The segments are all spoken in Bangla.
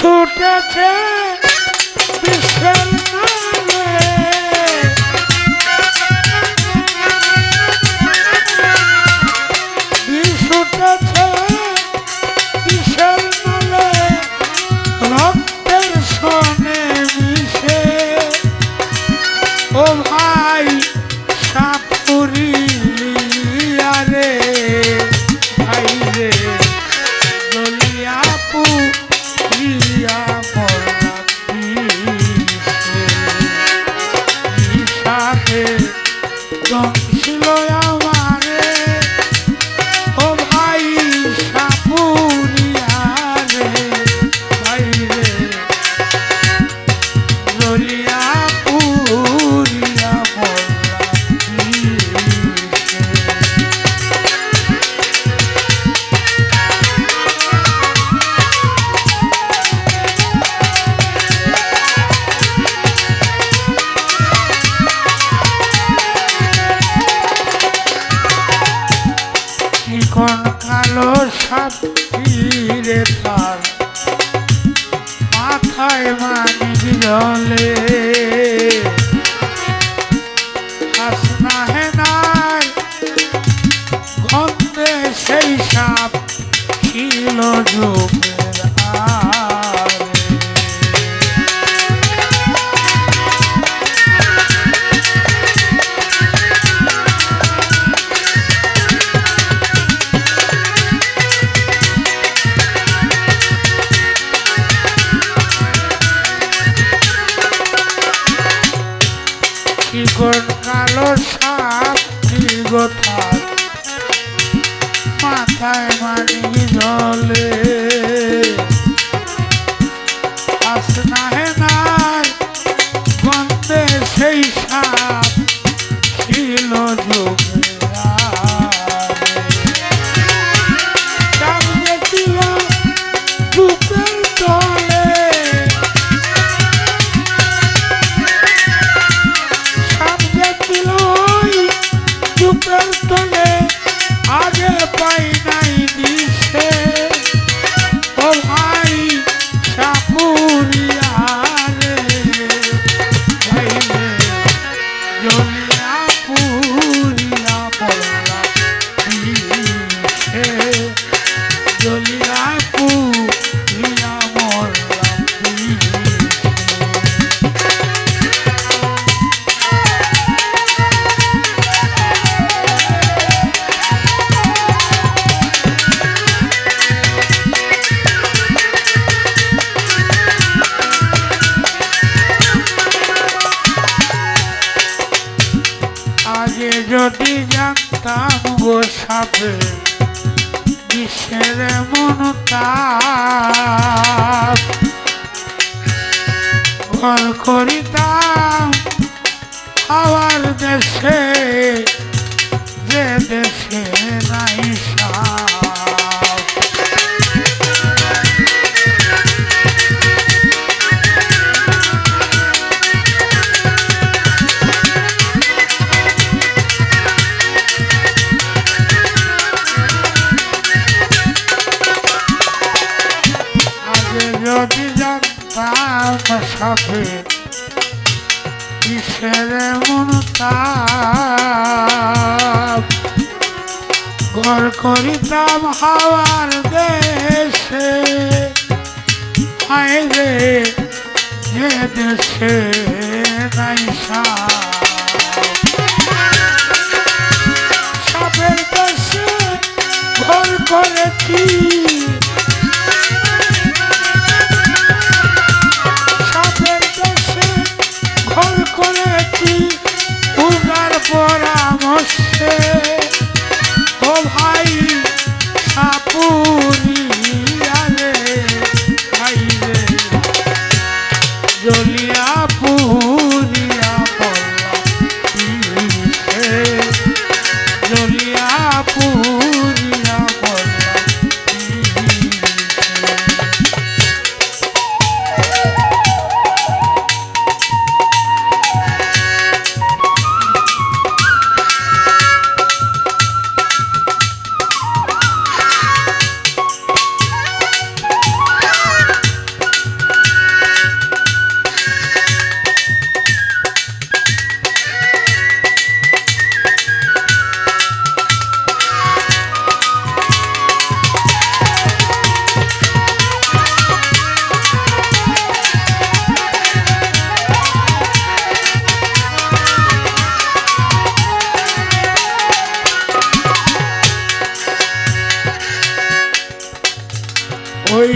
ছুটেছে বিশ্রাম 是否要忘 চিকন কালো সাপ দীর্ঘ থাক মাথায় মানি জলে। আসনা হে নাই গন্ধে সেই সাপ, ছিল যোগ। নাম গোসাবে বিশ্বের মনতাপ ঘর করিতাম আবার দেশে যে দেশ আগে যদি জানতাম সাথে কিসের মনতাম গর করিতাম হাওয়ার দেশে আয় রে যে দেশে। ওই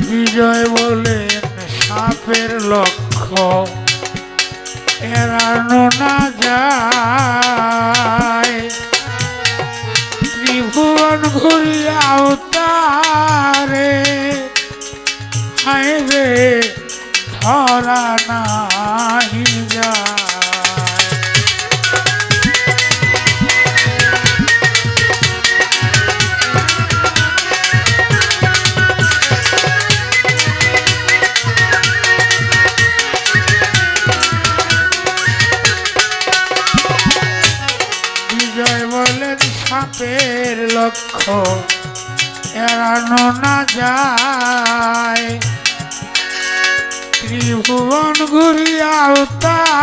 বিজয় বলেন সাপের লক্ষ্য। এড়ানো না যায়। সাপের লক্ষ্য এড়ানো না যায়। ত্রিভুবন ঘুরিয়া তারে